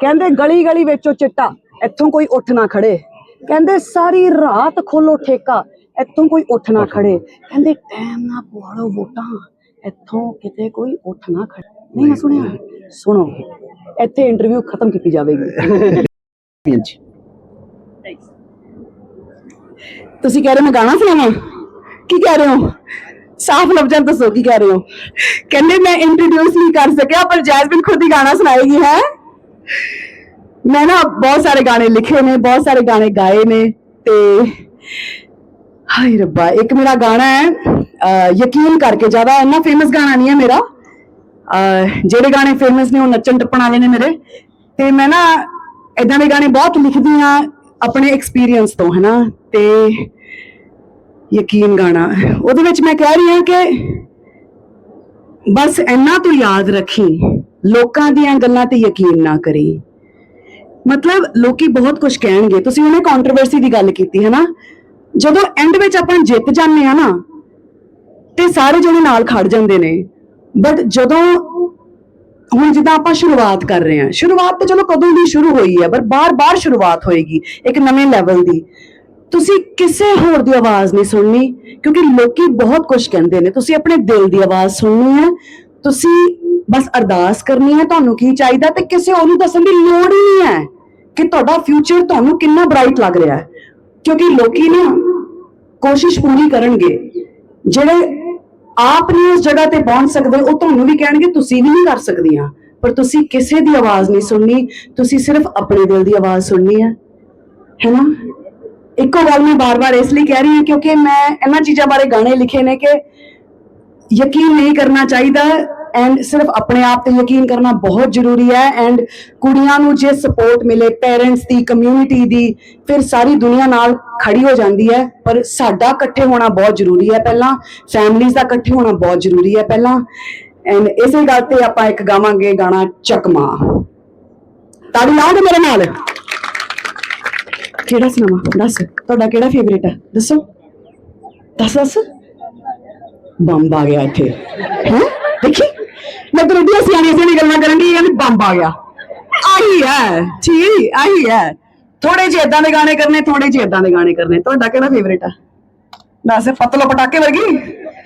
ਕਹਿੰਦੇ ਗਲੀ ਗਲੀ ਵਿੱਚੋਂ ਚਿੱਟਾ ਇੱਥੋਂ ਕੋਈ ਉੱਠ ਨਾ ਖੜੇ। ਕਹਿੰਦੇ ਸਾਰੀ ਰਾਤ ਖੋਲੋ ਠੇਕਾ ਇੱਥੋਂ ਕੋਈ ਉੱਠ ਨਾ ਖੜੇ। ਕਹਿੰਦੇ ਟਾਈਮ ਨਾ ਪਵਾੜੋ ਵੋਟਾਂ ਇੱਥੋਂ ਕਿਤੇ ਕੋਈ ਉੱਠ ਨਾ ਖੜੇ। ਨਹੀਂ ਨਾ ਸੁਣਿਆ। ਸੁਣੋ। ਇੱਥੇ ਇੰਟਰਵਿਊ ਖਤਮ ਕੀਤੀ ਜਾਵੇਗੀ। ਤੁਸੀਂ ਕਹਿ ਰਹੇ ਮੈਂ ਗਾਣਾ ਸੁਣਾਵਾਂ? ਕੀ ਕਹਿ ਰਹੇ ਹੋ? ਸਾਫ਼ ਲਫ਼ਜ਼ਾਂ ਦੱਸੋ ਕੀ ਕਹਿ ਰਹੇ ਹੋ? ਕਹਿੰਦੇ ਮੈਂ ਇੰਟਰੋਡਿਊਸ ਨਹੀਂ ਕਰ ਸਕਿਆ ਪਰ ਜੈਸਮਿਨ ਖੁਦ ਹੀ ਗਾਣਾ ਸੁਣਾਏਗੀ ਹੈ? ਮੈਂ ਨਾ ਬਹੁਤ ਸਾਰੇ ਗਾਣੇ ਲਿਖੇ ਨੇ ਬਹੁਤ ਸਾਰੇ ਗਾਣੇ ਗਾਏ ਨੇ ਤੇ ਹਾਏ ਰੱਬਾ ਇੱਕ ਮੇਰਾ ਗਾਣਾ ਹੈ ਅਹ, ਯਕੀਨ ਕਰਕੇ ਜ਼ਿਆਦਾ ਇੰਨਾ ਫੇਮਸ ਗਾਣਾ ਨਹੀਂ ਹੈ ਮੇਰਾ। ਅਹ, ਜਿਹੜੇ ਗਾਣੇ ਫੇਮਸ ਨੇ ਉਹ ਨੱਚਣ ਟੱਪਣ ਵਾਲੇ ਨੇ ਮੇਰੇ। ਤੇ ਮੈਂ ਨਾ ਇਦਾਂ ਦੇ ਗਾਣੇ ਬਹੁਤ ਲਿਖਦੀ ਆ ਆਪਣੇ ਐਕਸਪੀਰੀਅੰਸ ਤੋਂ ਹੈਨਾ। ਤੇ ਯਕੀਨ ਗਾਣਾ ਉਹਦੇ ਵਿੱਚ ਮੈਂ ਕਹਿ ਰਹੀ ਹਾਂ ਕਿ ਬਸ ਇੰਨਾ ਤੂੰ ਯਾਦ ਰੱਖੀ। ਲੋਕਾਂ ਦੀਆਂ ਗੱਲਾਂ ਤੇ ਯਕੀਨ ਨਾ ਕਰੀ। ਮਤਲਬ ਲੋਕੀ ਬਹੁਤ ਕੁਝ ਕਹਿਣਗੇ। ਤੁਸੀਂ ਉਹਨੇ ਕੰਟਰੋਵਰਸੀ ਦੀ ਗੱਲ ਕੀਤੀ ਹੈ ਨਾ ਜਦੋਂ ਐਂਡ ਵਿੱਚ ਆਪਾਂ ਜਿੱਤ ਜਾਂਦੇ ਆ ਨਾ, ਤੇ ਸਾਰੇ ਜਣੇ ਨਾਲ ਖੜ ਜਾਂਦੇ ਨੇ। ਬਟ ਜਦੋਂ ਹੁਣ ਜਿੱਦਾਂ ਆਪਾਂ ਸ਼ੁਰੂਆਤ ਕਰ ਰਹੇ ਹਾਂ, ਸ਼ੁਰੂਆਤ ਤਾਂ ਚਲੋ ਕਦੋਂ ਦੀ ਸ਼ੁਰੂ ਹੋਈ ਹੈ, ਪਰ ਬਾਰ-ਬਾਰ ਸ਼ੁਰੂਆਤ ਹੋਏਗੀ ਇੱਕ ਨਵੇਂ ਲੈਵਲ ਦੀ। ਤੁਸੀਂ ਕਿਸੇ ਹੋਰ ਦੀ ਆਵਾਜ਼ ਨਹੀਂ ਸੁਣਨੀ, ਕਿਉਂਕਿ ਲੋਕੀ ਬਹੁਤ ਕੁਝ ਕਹਿੰਦੇ ਨੇ। ਤੁਸੀਂ ਆਪਣੇ ਦਿਲ ਦੀ ਆਵਾਜ਼ ਸੁਣਨੀ ਹੈ। ਤੁਸੀਂ ਬਸ ਅਰਦਾਸ ਕਰਨੀ ਹੈ, ਤੁਹਾਨੂੰ ਕੀ ਚਾਹੀਦਾ ਤੇ ਕਿਸੇ ਹੋਰ ਨੂੰ ਦੱਸਣ ਦੀ ਲੋੜ ਹੀ ਨਹੀਂ ਹੈ ਕਿ ਤੁਹਾਡਾ ਫਿਊਚਰ ਤੁਹਾਨੂੰ ਕਿੰਨਾ ਬ੍ਰਾਈਟ ਲੱਗ ਰਿਹਾ ਹੈ। ਕਿਉਂਕਿ ਲੋਕੀ ਨਾ ਕੋਸ਼ਿਸ਼ ਪੂਰੀ ਕਰਨਗੇ। ਜਿਹੜੇ ਆਪ ਨਹੀਂ ਉਸ ਜਗ੍ਹਾ ਤੇ ਪਹੁੰਚ ਸਕਦੇ, ਉਹ ਤੁਹਾਨੂੰ ਵੀ ਕਹਿਣਗੇ, ਤੁਸੀਂ ਵੀ ਨਹੀਂ ਕਰ ਸਕਦੀਆਂ। ਪਰ ਤੁਸੀਂ ਕਿਸੇ ਦੀ ਆਵਾਜ਼ ਨਹੀਂ ਸੁਣਨੀ, ਤੁਸੀਂ ਸਿਰਫ ਆਪਣੇ ਦਿਲ ਦੀ ਆਵਾਜ਼ ਸੁਣਨੀ ਹੈ। ਹੈਨਾ ਇੱਕੋ ਗੱਲ ਮੈਂ ਬਾਰ-ਬਾਰ ਇਸ ਲਈ ਕਹਿ ਰਹੀ ਹਾਂ, ਕਿਉਂਕਿ ਮੈਂ ਇਹਨਾਂ ਚੀਜ਼ਾਂ ਬਾਰੇ ਗਾਣੇ ਲਿਖੇ ਨੇ ਕਿ ਯਕੀਨ ਨਹੀਂ ਕਰਨਾ ਚਾਹੀਦਾ ਐਂਡ ਸਿਰਫ ਆਪਣੇ ਆਪ ਤੇ ਯਕੀਨ ਕਰਨਾ ਬਹੁਤ ਜ਼ਰੂਰੀ ਹੈ ਐਂਡ ਕੁੜੀਆਂ ਨੂੰ ਜੇ ਸਪੋਰਟ ਮਿਲੇ ਪੇਰੈਂਟਸ ਦੀ ਕਮਿਊਨਿਟੀ ਦੀ ਫਿਰ ਸਾਰੀ ਦੁਨੀਆ ਨਾਲ ਖੜੀ ਹੋ ਜਾਂਦੀ ਹੈ ਪਰ ਸਾਡਾ ਇਕੱਠੇ ਹੋਣਾ ਬਹੁਤ ਜ਼ਰੂਰੀ ਹੈ ਪਹਿਲਾਂ ਫੈਮਲੀਜ਼ ਦਾ ਇਕੱਠੇ ਹੋਣਾ ਬਹੁਤ ਜ਼ਰੂਰੀ ਹੈ ਪਹਿਲਾਂ ਐਂਡ ਇਸੇ ਗੱਲ ਤੇ ਆਪਾਂ ਇੱਕ ਗਾਵਾਂਗੇ ਗਾਣਾ ਚੱਕਮਾ ਤਾੜੀ ਲਾਓਗੇ ਮੇਰੇ ਨਾਲ ਕਿਹੜਾ ਸੁਣਾਵਾਂ ਦੱਸ ਤੁਹਾਡਾ ਕਿਹੜਾ ਫੇਵਰੇਟ ਹੈ ਦੱਸੋ ਦੱਸ ਦੱਸ ਬੰਬ ਆ ਗਿਆ ਇੱਥੇ ਹੈ ਦੇਖੀ ਮੈਂ ਤਾਂ ਰੋਡੀਆਂ ਸਿਆਣੀਆਂ ਸਿਆਣੀ ਗੱਲਾਂ ਕਰਨ ਦੀ ਬੰਬ ਆ ਗਿਆ। ਆਹੀ ਹੈ, ਠੀਕ, ਆਹੀ ਹੈ। ਥੋੜੇ ਜਿਹੇ ਇਦਾਂ ਦੇ ਗਾਣੇ ਕਰਨੇ ਥੋੜੇ ਜਿਹੇ ਇਦਾਂ ਦੇ ਗਾਣੇ ਕਰਨੇ। ਤੁਹਾਡਾ ਕਿਹੜਾ ਫੇਵਰੇਟ ਆ? ਦੱਸ ਫਤਲੋ ਪਟਾਕੇ ਵਰਗੀ,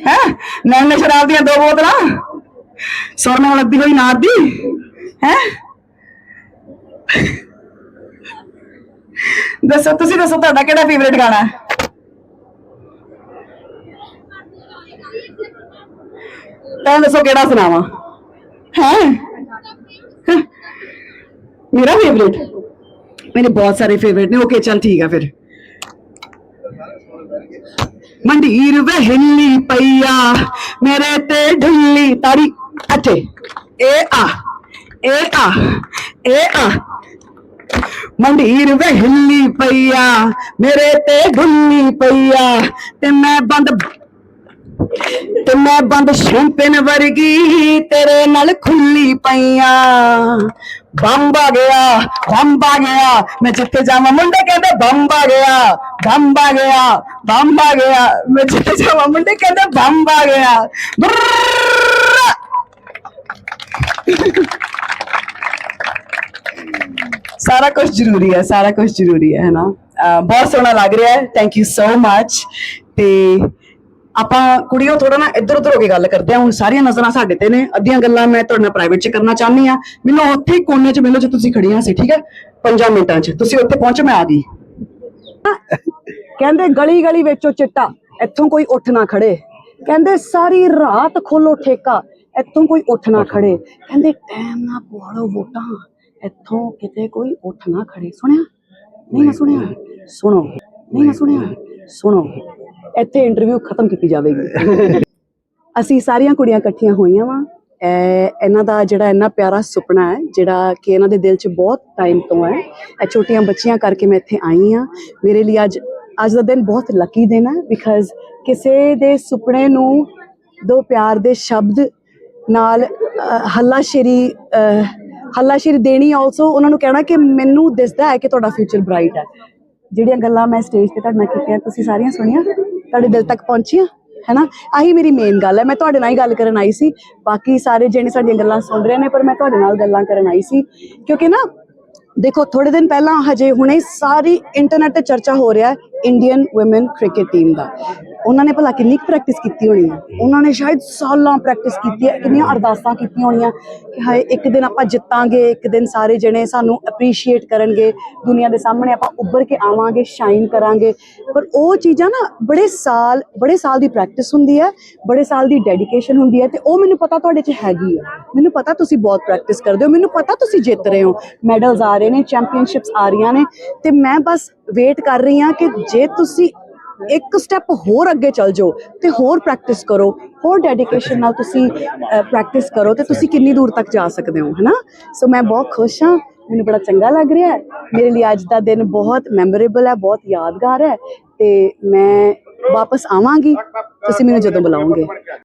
ਹੈ? ਨੈਣ ਸ਼ਰਾਬ ਦੀਆਂ ਦੋ ਬੋਤਲਾਂ ਸੁਰ ਨਾਲ ਲੱਦੀ ਹੋਈ ਨਾਰ ਦੀ, ਹੈ? ਦੱਸੋ, ਤੁਸੀਂ ਦੱਸੋ ਤੁਹਾਡਾ ਕਿਹੜਾ ਫੇਵਰੇਟ ਗਾਣਾ ਹੈ? ਤਾਂ ਦੱਸੋ ਕਿਹੜਾ ਸੁਣਾਵਾਂ? ਹੈ ਮੇਰਾ ਫੇਵਰੇਟ ਮੇਰੇ ਬਹੁਤ ਸਾਰੇ ਫੇਵਰੇਟ ਨੇ ਓਕੇ ਚਲ ਠੀਕ ਆ ਫਿਰ ਮੰਡੀਰ ਵਹਿਲੀ ਪਈਆ ਮੇਰੇ ਤੇ ਢੁੱਲੀ ਤਾੜੀ ਅੱਠੇ ਇਹ ਆ ਇਹ ਆ ਇਹ ਆ ਮੰਡੀਰ ਵਹਿਲੀ ਪਈਆ ਮੇਰੇ ਤੇ ਢੁੱਲੀ ਪਈਆ ਤੇ ਮੈਂ ਬੰਦ ਤੇ ਮੈਂ ਬੰਦ ਸ਼ੈਂਪੇਨ ਵਰਗੀ ਤੇਰੇ ਨਾਲ ਖੁੱਲੀ ਪਈਆਂ ਬੰਬ ਆ ਗਿਆ ਬੰਬ ਆ ਗਿਆ ਮੈਂ ਜਿੱਥੇ ਜਾਵਾਂ ਮੁੰਡੇ ਕਹਿੰਦੇ ਬੰਬ ਆ ਗਿਆ ਬੰਬ ਆ ਗਿਆ ਬੰਬ ਆ ਗਿਆ ਮੈਂ ਜਿੱਥੇ ਜਾਵਾਂ ਮੁੰਡੇ ਕਹਿੰਦੇ ਬੰਬ ਆ ਗਿਆ ਬਰਰਰਰ। ਸਾਰਾ ਕੁਝ ਜ਼ਰੂਰੀ ਹੈ ਸਾਰਾ ਕੁਝ ਜ਼ਰੂਰੀ ਹੈ ਨਾ ਅਹ ਬਹੁਤ ਸੋਹਣਾ ਲੱਗ ਰਿਹਾ ਹੈ ਥੈਂਕ ਯੂ ਸੋ ਮੱਚ ਤੇ ਆਪਾਂ ਕੁੜੀਓ ਥੋੜਾ ਨਾ ਇੱਧਰ ਉੱਧਰ ਹੋ ਕੇ ਗੱਲ ਕਰਦੇ ਆ ਹੁਣ ਸਾਰੀਆਂ ਨਜ਼ਰਾਂ ਸਾਡੇ ਤੇ ਨੇ। ਅੱਧੀਆਂ ਗੱਲਾਂ ਮੈਂ ਤੁਹਾਡੇ ਨਾਲ ਪ੍ਰਾਈਵੇਟ ਚ ਕਰਨਾ ਚਾਹੁੰਦੀ ਆ ਮੈਨੂੰ ਉੱਥੇ ਹੀ ਕੋਨੇ ਚ ਮਿਲੋ ਜੇ ਤੁਸੀਂ ਖੜੀਆਂ ਸੀ ਠੀਕ ਹੈ? 5 ਮਿੰਟਾਂ ਚ। ਤੁਸੀਂ ਉੱਥੇ ਪਹੁੰਚੋ ਮੈਂ ਆ ਗਈ। ਕਹਿੰਦੇ ਗਲੀ ਗਲੀ ਵਿੱਚੋਂ ਚਿੱਟਾ ਇੱਥੋਂ ਕੋਈ ਉੱਠ ਨਾ ਖੜੇ। ਕਹਿੰਦੇ ਸਾਰੀ ਰਾਤ ਖੋਲੋ ਠੇਕਾ ਇੱਥੋਂ ਕੋਈ ਉੱਠ ਨਾ ਖੜੇ। ਕਹਿੰਦੇ ਟਾਈਮ ਨਾ ਪਵਾੜੋ ਵੋਟਾਂ ਇੱਥੋਂ ਕਿਤੇ ਕੋਈ ਉੱਠ ਨਾ ਖੜੇ। ਸੁਣਿਆ? ਨਹੀਂ ਨਾ ਸੁਣਿਆ? ਸੁਣੋ। ਨਹੀਂ ਨਾ ਸੁਣਿਆ? ਸੁਣੋ। ਇੱਥੇ ਇੰਟਰਵਿਊ ਖਤਮ ਕੀਤੀ ਜਾਵੇਗੀ। ਅਸੀਂ ਸਾਰੀਆਂ ਕੁੜੀਆਂ ਇਕੱਠੀਆਂ ਹੋਈਆਂ ਵਾਂ। ਇਹਨਾਂ ਦਾ ਜਿਹੜਾ ਇੰਨਾ ਪਿਆਰਾ ਸੁਪਨਾ ਹੈ ਜਿਹੜਾ ਕਿ ਇਹਨਾਂ ਦੇ ਦਿਲ 'ਚ ਬਹੁਤ ਟਾਈਮ ਤੋਂ ਹੈ। ਇਹ ਛੋਟੀਆਂ ਬੱਚੀਆਂ ਕਰਕੇ ਮੈਂ ਇੱਥੇ ਆਈ ਹਾਂ ਮੇਰੇ ਲਈ ਅੱਜ ਅੱਜ ਦਾ ਦਿਨ ਬਹੁਤ ਲੱਕੀ ਦਿਨ ਹੈ ਬਿਕਾਜ਼ ਕਿਸੇ ਦੇ ਸੁਪਨੇ ਨੂੰ ਦੋ ਪਿਆਰ ਦੇ ਸ਼ਬਦ ਨਾਲ ਅਹ, ਹੱਲਾਸ਼ੇਰੀ ਹੱਲਾਸ਼ੇਰੀ ਦੇਣੀ ਆਲਸੋ ਉਹਨਾਂ ਨੂੰ ਕਹਿਣਾ ਕਿ ਮੈਨੂੰ ਦਿਸਦਾ ਹੈ ਕਿ ਤੁਹਾਡਾ ਫਿਊਚਰ ਬ੍ਰਾਈਟ ਹੈ। ਜਿਹੜੀਆਂ ਗੱਲਾਂ ਮੈਂ ਸਟੇਜ ਤੇ ਤੁਹਾਡੇ ਨਾਲ ਕੀਤੀਆਂ ਤੁਸੀਂ ਸਾਰੀਆਂ ਸੁਣੀਆਂ? ਤੁਹਾਡੇ ਦਿਲ ਤੱਕ ਪਹੁੰਚੀਆਂ? ਹੈਨਾ? ਆਹੀ ਮੇਰੀ ਮੇਨ ਗੱਲ ਹੈ। ਮੈਂ ਤੁਹਾਡੇ ਨਾਲ ਹੀ ਗੱਲ ਕਰਨ ਆਈ ਸੀ। ਬਾਕੀ ਸਾਰੇ ਜਿਹੜੇ ਸਾਡੀਆਂ ਗੱਲਾਂ ਸੁਣ ਰਹੇ ਨੇ, ਪਰ ਮੈਂ ਤੁਹਾਡੇ ਨਾਲ ਗੱਲਾਂ ਕਰਨ ਆਈ ਸੀ। ਕਿਉਂਕਿ ਨਾ, ਦੇਖੋ ਥੋੜੇ ਦਿਨ ਪਹਿਲਾਂ ਹਜੇ ਹੁਣੇ ਸਾਰੀ ਇੰਟਰਨੈਟ ਤੇ ਚਰਚਾ ਹੋ ਰਿਹਾ ਹੈ। ਇੰਡੀਅਨ ਔਮਨ ਕ੍ਰਿਕਟ ਟੀਮ ਦਾ। ਉਹਨਾਂ ਨੇ ਭਲਾ ਕਿੰਨੀ ਪ੍ਰੈਕਟਿਸ ਕੀਤੀ ਹੋਣੀ ਹੈ ਉਹਨਾਂ ਨੇ ਸ਼ਾਇਦ ਸਾਲਾਂ ਪ੍ਰੈਕਟਿਸ ਕੀਤੀ ਹੈ ਕਿੰਨੀਆਂ ਅਰਦਾਸਾਂ ਕੀਤੀਆਂ ਹੋਣੀਆਂ ਕਿ ਹਾਏ, ਇੱਕ ਦਿਨ ਆਪਾਂ ਜਿੱਤਾਂਗੇ, ਇੱਕ ਦਿਨ ਸਾਰੇ ਜਣੇ ਸਾਨੂੰ ਅਪਰੀਸ਼ੀਏਟ ਕਰਨਗੇ, ਦੁਨੀਆ ਦੇ ਸਾਹਮਣੇ ਆਪਾਂ ਉੱਭਰ ਕੇ ਆਵਾਂਗੇ ਸ਼ਾਈਨ ਕਰਾਂਗੇ। ਪਰ ਉਹ ਚੀਜ਼ਾਂ ਨਾ ਬੜੇ ਸਾਲ ਬੜੇ ਸਾਲ ਦੀ ਪ੍ਰੈਕਟਿਸ ਹੁੰਦੀ ਹੈ ਬੜੇ ਸਾਲ ਦੀ ਡੈਡੀਕੇਸ਼ਨ ਹੁੰਦੀ ਹੈ ਤੇ ਉਹ ਮੈਨੂੰ ਪਤਾ ਤੁਹਾਡੇ 'ਚ ਹੈਗੀ ਹੈ ਮੈਨੂੰ ਪਤਾ ਤੁਸੀਂ ਬਹੁਤ ਪ੍ਰੈਕਟਿਸ ਕਰਦੇ ਹੋ, ਮੈਨੂੰ ਪਤਾ ਤੁਸੀਂ ਜਿੱਤ ਰਹੇ ਹੋ। ਮੈਡਲਸ ਆ ਰਹੇ ਨੇ ਚੈਂਪੀਅਨਸ਼ਿਪਸ ਆ ਰਹੀਆਂ ਨੇ ਤੇ ਮੈਂ ਬਸ ਵੇਟ ਕਰ ਰਹੀ ਹਾਂ ਕਿ ਜੇ ਤੁਸੀਂ ਇੱਕ ਸਟੈਪ ਹੋਰ ਅੱਗੇ ਚੱਲ ਜਾਓ ਤੇ ਹੋਰ ਪ੍ਰੈਕਟਿਸ ਕਰੋ, ਹੋਰ ਡੈਡੀਕੇਸ਼ਨ ਨਾਲ ਤੁਸੀਂ ਪ੍ਰੈਕਟਿਸ ਕਰੋ ਤੇ ਤੁਸੀਂ ਕਿੰਨੀ ਦੂਰ ਤੱਕ ਜਾ ਸਕਦੇ ਹੋ, ਹੈਨਾ? ਸੋ ਮੈਂ ਬਹੁਤ ਖੁਸ਼ ਹਾਂ, ਮੈਨੂੰ ਬੜਾ ਚੰਗਾ ਲੱਗ ਰਿਹਾ ਹੈ। ਮੇਰੇ ਲਈ ਅੱਜ ਦਾ ਦਿਨ ਬਹੁਤ ਮੈਮੋਰੇਬਲ ਹੈ, ਬਹੁਤ ਯਾਦਗਾਰ ਹੈ ਤੇ ਮੈਂ ਵਾਪਸ ਆਵਾਂਗੀ, ਤੁਸੀਂ ਮੈਨੂੰ ਜਦੋਂ ਬੁਲਾਓਗੇ।